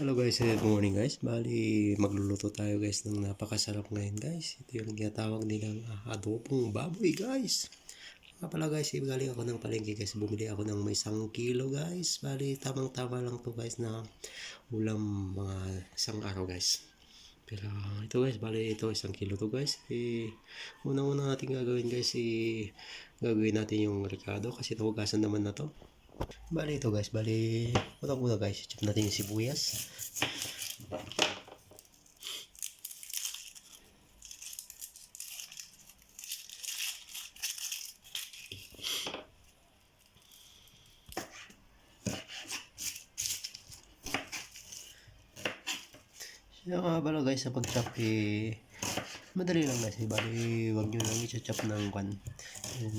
Hello guys, good morning guys. Bali, magluluto tayo guys ng napakasarap ngayon guys. Ito yung tinatawag nilang ah, adobong baboy guys. Nga pala guys, eh, galing ako ng palengke guys. Bumili ako ng may isang kilo guys. Bali, tamang-tama lang to guys na ulam mga isang araw guys. Pero ito guys, bali ito isang kilo to guys. Eh, unang-una natin gagawin guys, eh, gagawin natin yung ricado kasi nahugasan naman na to. Bali ito guys, bali unang-una guys, chop natin yung sibuyas. Siya nga pala guys, sa pag-chop eh, madali lang guys. Eh. Bali, wag nyo lang i-chop ng kwan.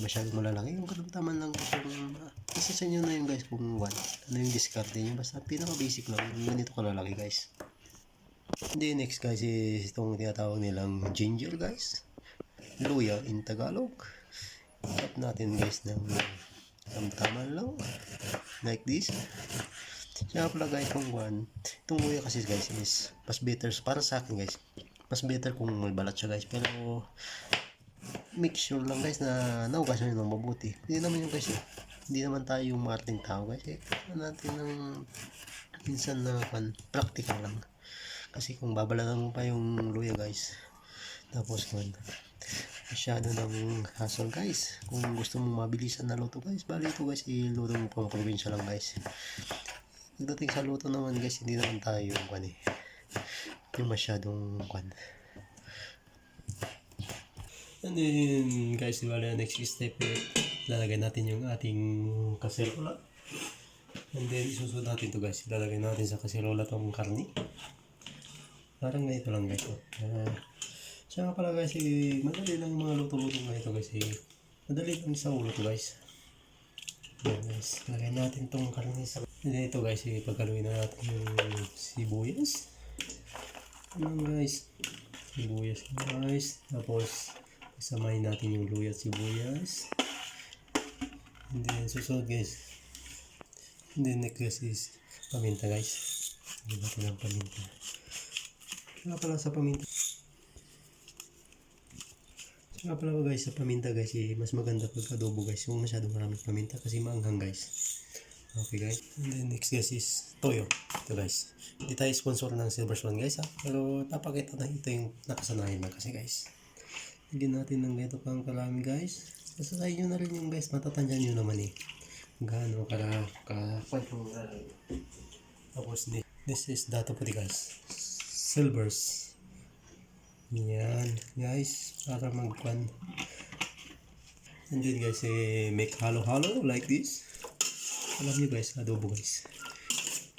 Masyadong malalaki. Yung katamtaman lang kung isa sa inyo na yun guys kung what. Ano yung discard nyo. Basta pinaka-basic lang. Yung ganito kalalaki guys. Hindi next guys is itong tinatawag nilang ginger guys. Luya in Tagalog. Chop natin guys ng tamtaman lang. Like this. Kaya pala guys kung one, itong luya kasi guys is mas better para sa akin guys. Mas better kung may siya guys. Pero make sure lang guys na naugasan nyo ng mabuti. Hindi naman yung guys eh. Hindi naman tayo yung marting tao guys. Eh, natin ng minsan na kan, practical lang. Kasi kung babalagan mo pa yung luya guys. Tapos man, masyado ng hassle guys. Kung gusto mong mabilisan na luto guys, bali ito guys, iluto mo pang probinsya lang guys. Pagdating sa luto naman guys, hindi naman tayo yung kwan eh. Yung masyadong kwan. And then guys, wala next step eh. Lalagay natin yung ating kaserola. And then isusunod natin to guys. Lalagay natin sa kaserola tong karni. Parang ganito lang guys. Uh, Tsaka pala guys, eh, madali lang mga luto-luto ganito guys. Eh. Madali lang sa ulo to guys. Yan guys, lagay natin tong karne sa... And then ito guys, eh, pagkaluin na natin yung sibuyas. Ano guys? Sibuyas guys. Tapos, samahin natin yung luya at sibuyas. And then, susunod guys. And then next is paminta guys. Lagyan natin ng paminta. Kaya pala sa paminta. Kaya pala ko guys, sa paminta guys, eh, mas maganda pag adobo guys. Yung masyadong maraming paminta kasi maanghang guys. Okay guys. And then next guys is toyo. Ito guys. Hindi tayo sponsor ng Silver Swan guys ha. Pero napakita na ito yung nakasanayan na kasi guys. Hindi natin ng ganito pang kalami guys. Kasi sa na rin yung guys. Matatandyan nyo naman eh. Gaano kala ka Tapos ni this is dato puti guys. Silvers. Yan, guys, para magpan. And then guys, eh, make halo-halo like this. Alam niyo guys, adobo guys.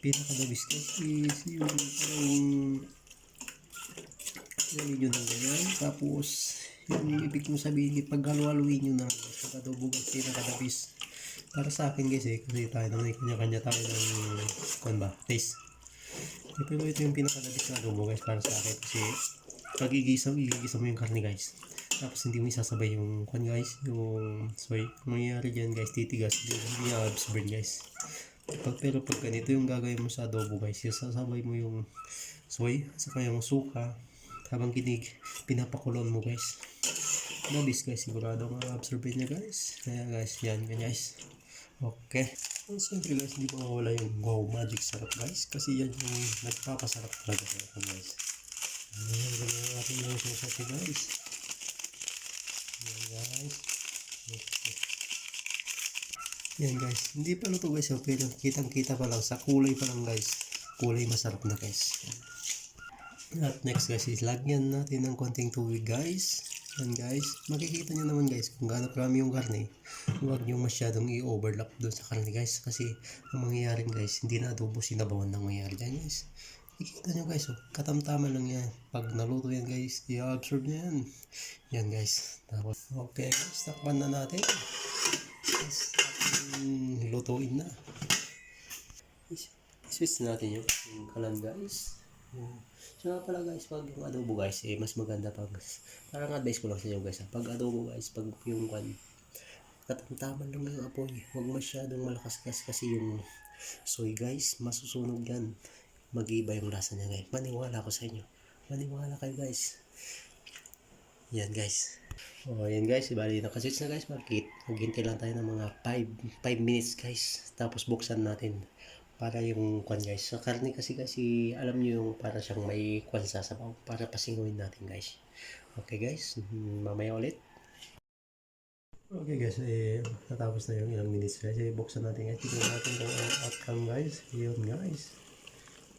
Pinaka-dobis guys is yung parang Lagyan nyo ng ganyan. Tapos, yung ibig kong sabihin, pag-halo-haloin nyo na. Pag adobo guys, pinaka-dobis. Para sa akin guys eh, kasi tayo naman, kanya-kanya tayo ng, kung ba, taste. Eh, pero ito yung pinaka-dobis na adobo guys, para sa akin. Kasi, pag igisa mo, igisa mo yung karne guys. Tapos hindi mo isasabay yung kwan guys, yung soy. Ang mangyayari dyan guys, titigas. Hindi, hindi niya absorb guys. Pag, pero pag ganito yung gagawin mo sa adobo guys, isasabay mo yung soy, saka yung suka, habang kinig, pinapakulon mo guys. Nabis guys, sigurado ma-absorb niya guys. Kaya guys, yan guys. Okay. And siyempre guys, hindi pa mawala yung wow magic sarap guys. Kasi yan yung nagpapasarap talaga sa guys. Ayan, ganyan natin yung sasati guys. Ayan guys. Okay. Yan guys. Hindi pa luto guys. Pero kitang kita pa lang. Sa kulay pa lang guys. Kulay masarap na guys. At next guys is lagyan natin ng konting tubig guys. Yan guys. Makikita nyo naman guys kung gaano karami yung karne. Huwag nyo masyadong i-overlap doon sa karne guys. Kasi ang mangyayari guys, hindi na adobo sinabawan ng mangyayari dyan guys. Ikita nyo guys, oh, katamtaman lang yan. Pag naluto yan guys, i-absorb nyo yan. Yan guys. Tapos, okay guys, takpan na natin. Ating lutuin na. Switch natin yung kalan guys. Yan. So pala guys, pag yung adobo guys, eh, mas maganda pag, parang advice ko lang sa inyo guys, ha? pag adobo guys, pag yung kwan, katamtaman lang yung apoy. Huwag masyadong malakas kasi yung soy guys, masusunog yan mag-iiba yung lasa niya guys. Maniwala ko sa inyo. Maniwala kayo guys. Yan guys. Oh, yan guys. Bali, nakaswitch na guys. Market. Maghintay lang tayo ng mga 5 5 minutes guys. Tapos buksan natin. Para yung kwan guys. Sa karne kasi kasi alam niyo yung para siyang may kwan sa sabaw. Para pasinguin natin guys. Okay guys. Mm, Mamaya ulit. Okay guys, eh, natapos na yung ilang minutes guys. Eh, buksan natin guys. Tignan natin kung ang outcome guys. Yun guys.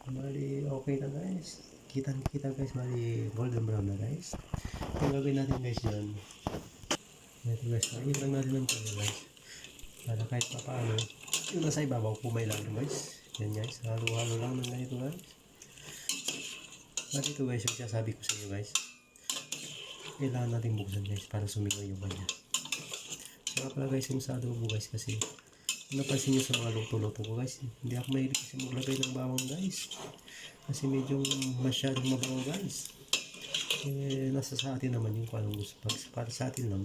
Bali, okay na guys. Kitang kita guys, bali golden brown na guys. Yung gagawin natin guys yun. Ito guys, ayun lang natin ng guys. Para kahit pa paano, yung nasa ibabaw pumay lang guys. Yan guys, halo-halo lang ng ganito guys. Bali ito guys, yung sinasabi ko sa inyo guys. Kailangan natin buksan guys para sumigaw yung kanya. Saka pala guys yung sa adobo guys kasi napansin nyo sa mga luto-luto ko guys, hindi ako mahilig kasi maglagay ng bawang guys. Kasi medyo masyadong mabaho guys. Eh, nasa sa atin naman yung kung anong gusto. Para, para sa atin lang.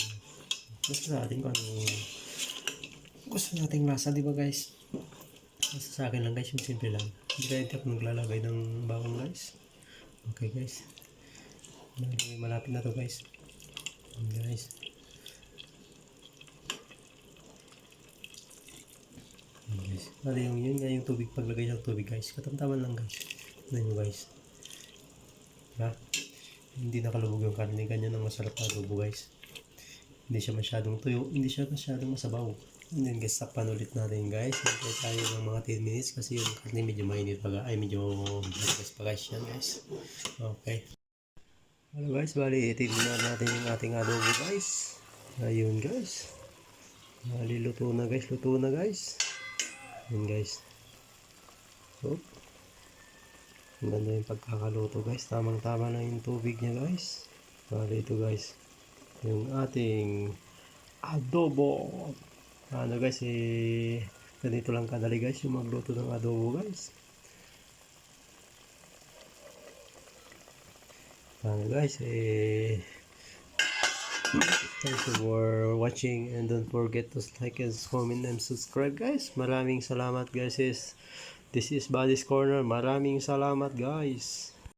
Nasa sa atin kung anong gusto nating lasa, di ba guys? Nasa sa akin lang guys, yung simple lang. Hindi kaya hindi ako naglalagay ng bawang guys. Okay guys. Malapit na to guys. Guys. Guys. Bali yung yun nga yung tubig paglagay ng tubig guys. Katamtaman lang guys. Tignan nyo guys. Diba? Hindi nakalubog yung karne. Ganyan ang masarap na adobo guys. Hindi siya masyadong tuyo. Hindi siya masyadong masabaw. And then guys, takpan ulit natin guys. Hintay tayo ng mga 10 minutes kasi yung karne medyo mainit pa Ay medyo matigas pa guys yan guys. Okay. Hello guys, bali itignan natin yung ating adobo guys. Ayun guys. Bali luto na guys, luto na guys. Yun guys. So, ang ganda yung pagkakaluto guys. Tamang tama lang yung tubig niya guys. Bali ito guys. Yung ating adobo. Ano guys eh, ganito lang kadali guys yung magluto ng adobo guys. Ano guys eh, Thank you for watching and don't forget to like and comment and subscribe guys. Maraming salamat guys. This is Body's Corner. Maraming salamat guys.